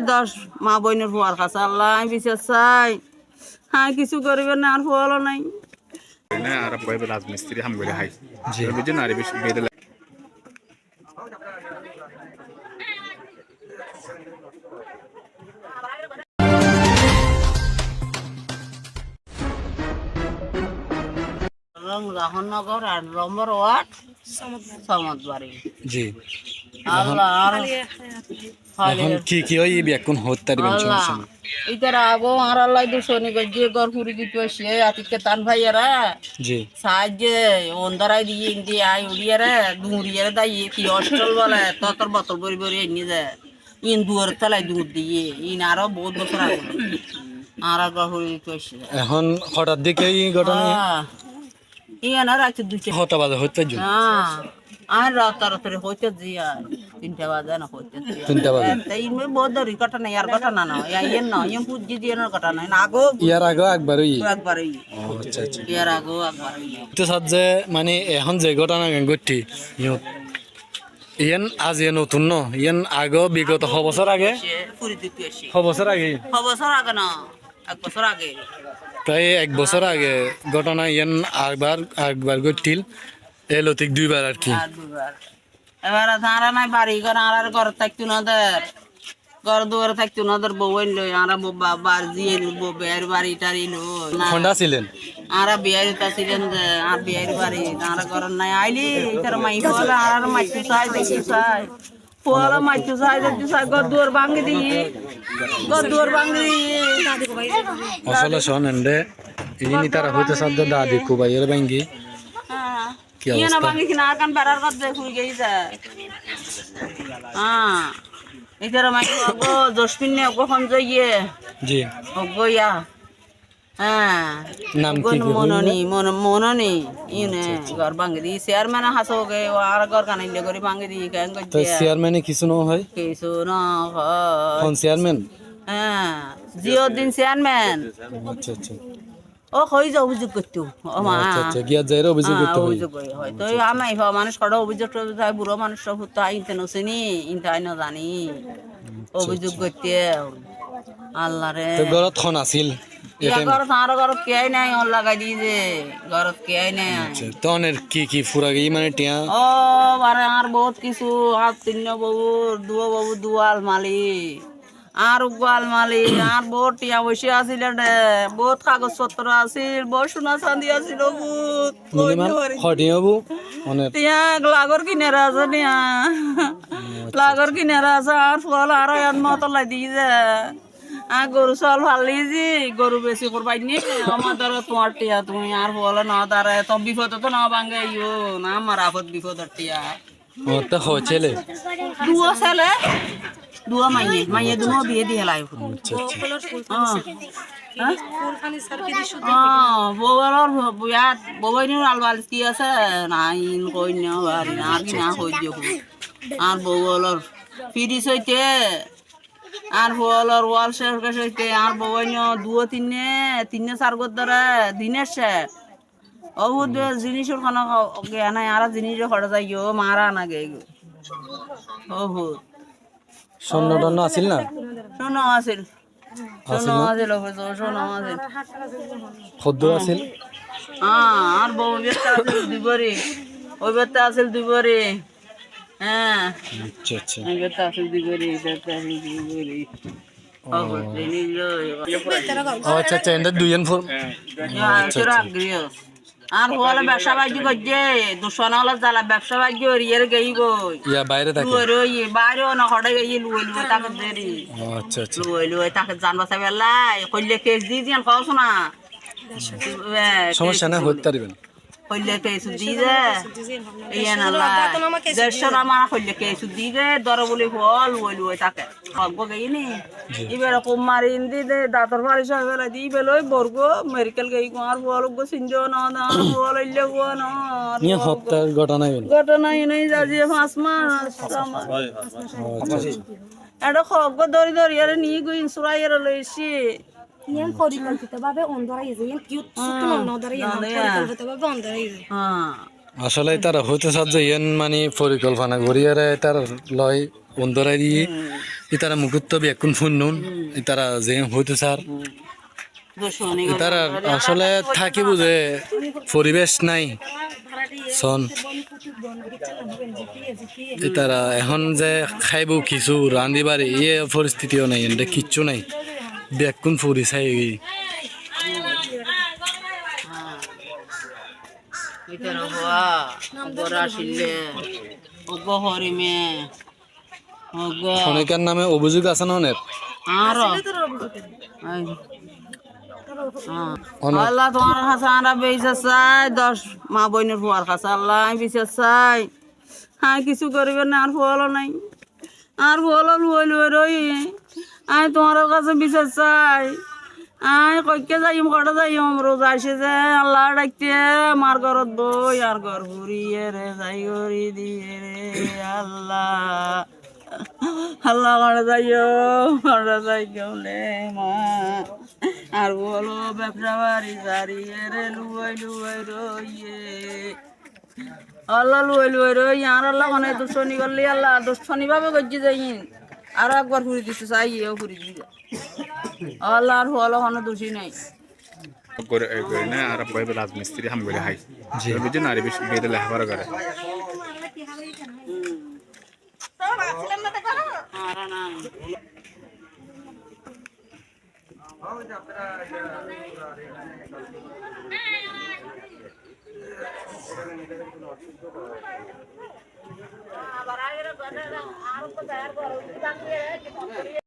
দশ মা বোনের ফুয়ার কাছে। আল্লাহ বিচার চাই। হ্যাঁ কিছু করিবেন না আর ফুয়ালো নাই। না আর বাইবে রাজমিস্ত্রি হাম করে হাই। জি। বুঝছেন আর বেশি বেদে রাহনগর আর নম্বর ওয়ার্ড। জি। এখন কি কি এই ব্যাকুন হত্যার আল্লাহ। সমস্যা ইতার আগো আর আল্লাহ দুশনি গজ্জে গর পুরি দিতে সে আতিকে তান ভাইয়ারা জি। সাহায্যে অন্ধারাই দিয়ে ইন্দি আই উড়িয়ারে দুড়িয়ারে দাই কি অস্টল বলে ততর বোতল বরি বরি এনে যায়। ইন দুয়ার তলায় দুধ দিয়ে ইন আরও বহুত বছর আগে। আর গর পুরি দিতে এখন হঠাৎ এই ঘটনা ইয়ান আছে দুইটা হতা বাজে হত্যার জন্য হ্যাঁ আর রাত রাত্রে হইতে জিয়া তিনটা বাজে না হইতে তিনটা বাজে। ইনমে বহুত দরি ঘটনা ইয়ার ঘটনা না ইয়ার না ইয়ার পুজি দিয়ে ঘটনা না আগো ইয়ার আগে একবার ওই একবারই আচ্ছা আচ্ছা। ইয়ার আগো একবারই তো সাথ যে মানে এখন যে ঘটনা ঘটছি ইহঁত ইয়ান আজ ইয়ে নতুন ন ইয়ান আগে বিগত বছর আগে? বছর আগে? বছর আগে না এক বছর আগে। প্রায় এক বছর আগে ঘটনা ইয়ান একবার একবার ঘটিল এই লতিক দুইবার আর কি। এবার তারা নাই বাড়ি ঘর আর ঘর থাকতো না দের ঘর দুয়ার থাকতো না দের বউ লই আর বার দিয়ে বউ বের বাড়ি টাড়ি লই খন্ডা ছিলেন? আরা বিয়ারি তাছিলেন যে আর বিয়ারি বাড়ি আর ঘর নাই আইলি তার মাই বলে আর মাইতু চাই দেখি চাই। পোয়ালা মাইতু চাই দেখি চাই ঘর দুয়ার ভাঙি দিই ঘর দুয়ার ভাঙি দিই আসলে শোনেন রে ইনি তারা হইতে সাধ্য দাদি কুবাইয়ের ব্যাঙ্গি হ্যাঁ কি অবস্থা? ভাঙি কিনা আর কান বেড়ার কথা ফুল গেছে হ্যাঁ এটার মাই অগো জসমিন নে অগো সঞ্জয়ে জি অগো ইয়া হ্যাঁ নাম কি কি মননি মননি ইনে ঘর ভাঙি দি চেয়ারম্যান হাসো গে আর ঘর কানাইলে করে ভাঙি দি কেন তো চেয়ারম্যানে কিছু ন হয় কিছু না হয় কোন চেয়ারম্যান হ্যাঁ জিও চেয়ারম্যান আচ্ছা আচ্ছা ও হয়ে যা অভিযোগ করতো ও মা আচ্ছা গিয়া যাইরে অভিযোগ করতে অভিযোগ করে হয় তো আমি মানুষ সড় অভিযোগ টভিযোগ বুড়ো মানুষ সব তো আইনতে নসিনি ইনতে জানি অভিযোগ করতে আল্লাহ রে তো ঘৰত খন আছিল ঘর তার ঘর কে নাই ওর লাগাই দিয়েছে। ঘর কে নাই। আচ্ছা তনের কি কি ফুরা গই মানে টিয়া? ও বারে আর বহুত কিছু আর তিন বাবুর দুয়া বাবু দুয়াল মালি আর গোয়াল মালি আর বহুত টিয়া বসে আছিল বহুত কাগজ পত্র আছিল বহুত সোনা চান্দি আছিল বহুত। হটি হব মানে টিয়া লাগর কিনারা আছে টিয়া। লাগর কিনারা আছে আর ফল আর ইয়াত মতলাই দি যে আর গরু চল ভালো লিজি গরু বেশি করবাই নি আমার ধরো তোমার টিয়া তুমি আর ফল না দাঁড়ে তো বিপদ তো না ভাঙে ইয়ো না আমার আপদ বিপদের টিয়া। আমার তো হয় ছেলে দুয়া ছেলে দুয়া মাইয়ে মাইয়ে দুনো বিয়ে দিয়ে লাই। আচ্ছা আর কি না হই দিও আর আর ওয়াল শেষ হইতে। আর বউবাইনি দুও তিনে তিনে চার গর ধরে দিনের শেষ। বহুত জিনিসের জ্ঞা নাই আর জিনিসের খড়া যাই গো মারা না গে গো বহুত স্বর্ণ আছিল না? শোনো আছিল। আছিল আছিল খদ্দ আছিল। হ্যাঁ আর বউ আছিল দুবরি ওই বেটা আছিল দুবরি হ্যাঁ। আচ্ছা আচ্ছা। আচ্ছা আচ্ছা এন্ড দুইজন ফোন আর হলে ব্যবসা বাণিজ্য করছে। দুশন হলে জ্বালা ব্যবসা বাণিজ্য ইয়ের গেই গই ইয়া বাইরে থাকে। রই বাইরেও না তাকে দেরি। আচ্ছা আচ্ছা। তাকে জান বাসা বেলাই কইলে কেস দি কও শোনা সমস্যা না হইতে পারবেন। কইলে কেস দি দে ইয়ে না। দেড়শো আমার কইলে কেস দি দে দর বলি ফল লুয়ে লুয়ে তাকে হব গই নি এবার কুমার ইন্দি দে দাঁতর বাড়ি সব বেলা দি বেলই বর্গ। মেডিকেল গই আর বল গো সিনজো না না বল ইলে গো না নিয়ে হত্যার ঘটনা হইল ঘটনা এনেই যাজি পাঁচ মাস আচ্ছা। এটা খগ্গ ধরি ধরি আরে নিয়ে গই আর লইছি। ইয়ান পরিকল্পিতভাবে অন্ধরা ইয়ে ইয়ান কিউ ছোট অন্ধরা ইয়ান পরিকল্পিতভাবে অন্ধরা ইয়ে হ্যাঁ আসলে তারা হইতে সাহায্য ইয়ান মানে পরিকল্পনা করি আর তার লয় অন্তরাই দিয়ে ইতারা মুকুত্ত বিয়াকুন ফুন্নুন ইতারা যে হইতো স্যার ইতারা আসলে থাকি বুঝে পরিবেশ নাই। সন ইতারা এখন যে খাইব কিছু রান্ধি বাড়ি ইয়ে পরিস্থিতিও নাই এনতে কিচ্ছু নাই। বেকুন ফুরি চাই খনিকার নামে অভিযোগ আছে না অনেক? আল্লাহ চাই দশ মা চাই হ্যাঁ কিছু করিবে না, আর ফুয়ালো নাই। আর ফুয়ালো লুয়ে লুয়ে রই। আমি তোমার কাছে বিচার চাই। আই কইকে যাইম কটা যাইম? রোজ আসে যে আল্লাহ ডাকতে আমার ঘরত বই আর ঘর ঘুরিয়ে রে, যাই গরি দিয়ে রে, আল্লাহ। আল্লাহ করে যাইও? করে যাইও লে মা? আর বলো ব্যবসা বাড়ি সারিয়ে রে, লুয়াই লুয়াই রইয়ে। আল্লাহ, লুয়াই লুয়াই রই, আর আল্লাহ মানে দুষ্টনি করলি, আল্লাহ দুষ্টনি ভাবে গজ্জি যাই আর একবার ঘুরি দিতে চাই এও ঘুরি দিতে আল্লাহ আর হলো কোনো দোষী নাই। করে করে না আর বইবে রাজমিস্ত্রি হাম করে হাই বুঝছেন আর বেশি বেদে লেখাপড়া করে। আর না